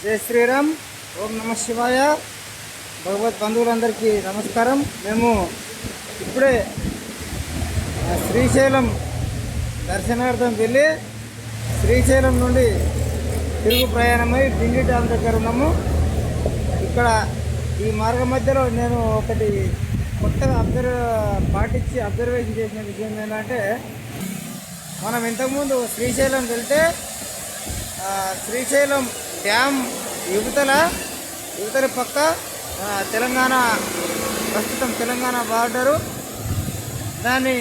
జై శ్రీరామ్. ఓం నమ శివాయ. భగవత్ బంధువులందరికీ నమస్కారం. మేము ఇప్పుడే శ్రీశైలం దర్శనార్థం వెళ్ళి శ్రీశైలం నుండి తిరుగు ప్రయాణమై డిండి డ్యామ్ దగ్గర ఉన్నాము. ఇక్కడ ఈ మార్గ మధ్యలో నేను ఒకటి కొత్తగా అబ్జర్వ్ పాటించి అబ్జర్వేషన్ చేసిన విషయం ఏంటంటే మనం ఇంతకుముందు శ్రీశైలం వెళ్తే శ్రీశైలం డ్యామ్ యువతల యువతల పక్క తెలంగాణ ప్రస్తుతం తెలంగాణ బార్డరు. దాన్ని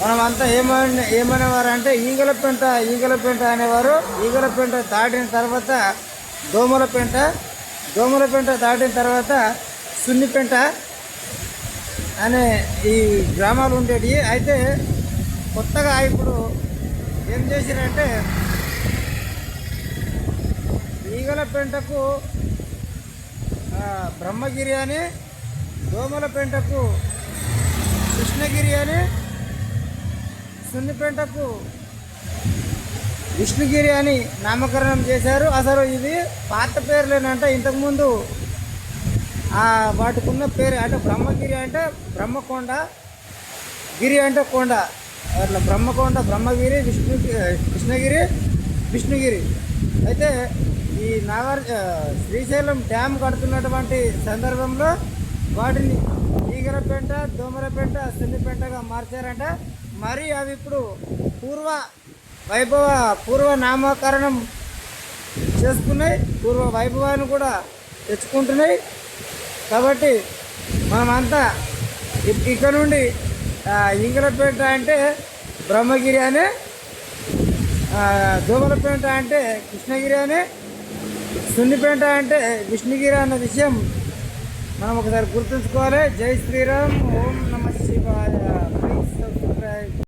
మనం అంతా ఏమని ఏమనేవారు అంటే ఈగలపెంట ఈగలపెంట అనేవారు. ఈగలపెంట దాటిన తర్వాత దోమలపెంట దోమలపెంట దాటిన తర్వాత సున్నిపెంట అనే ఈ గ్రామాలు ఉండేవి అయితే కొత్తగా ఇప్పుడు ఏం చేసిరంటే ఈగల పెంటకు బ్రహ్మగిరి అని దోమల పెంటకు కృష్ణగిరి అని సున్నిపెంటకు విష్ణుగిరి అని నామకరణం చేశారు. అసలు ఇది పాత పేర్లేనంటే. ఇంతకుముందు వాటికున్న పేరు అంటే బ్రహ్మగిరి అంటే బ్రహ్మకొండ గిరి అంటే కొండ. అట్లా బ్రహ్మకొండ బ్రహ్మగిరి విష్ణు కృష్ణగిరి విష్ణుగిరి. అయితే ఈ నాగార్ శ్రీశైలం డ్యామ్ కడుతున్నటువంటి సందర్భంలో వాటిని ఈగలపేంట దోమలపేంట సున్నిపేంటగా మార్చారంట. మరి అవి ఇప్పుడు పూర్వ వైభవ పూర్వ నామకరణం చేసుకున్నాయి. పూర్వ వైభవాన్ని కూడా తెచ్చుకుంటున్నాయి. కాబట్టి మనమంతా ఇక్కడ నుండి ఇంగరపేట ఈగలపేట అంటే బ్రహ్మగిరి అనే దోమలపేట అంటే కృష్ణగిరి అనే సున్నిపేట అంటే విష్ణుగిరి అన్న విషయం మనం ఒకసారి గుర్తుంచుకోవాలి. జై శ్రీరామ్ ఓం నమ శివాయ. Please subscribe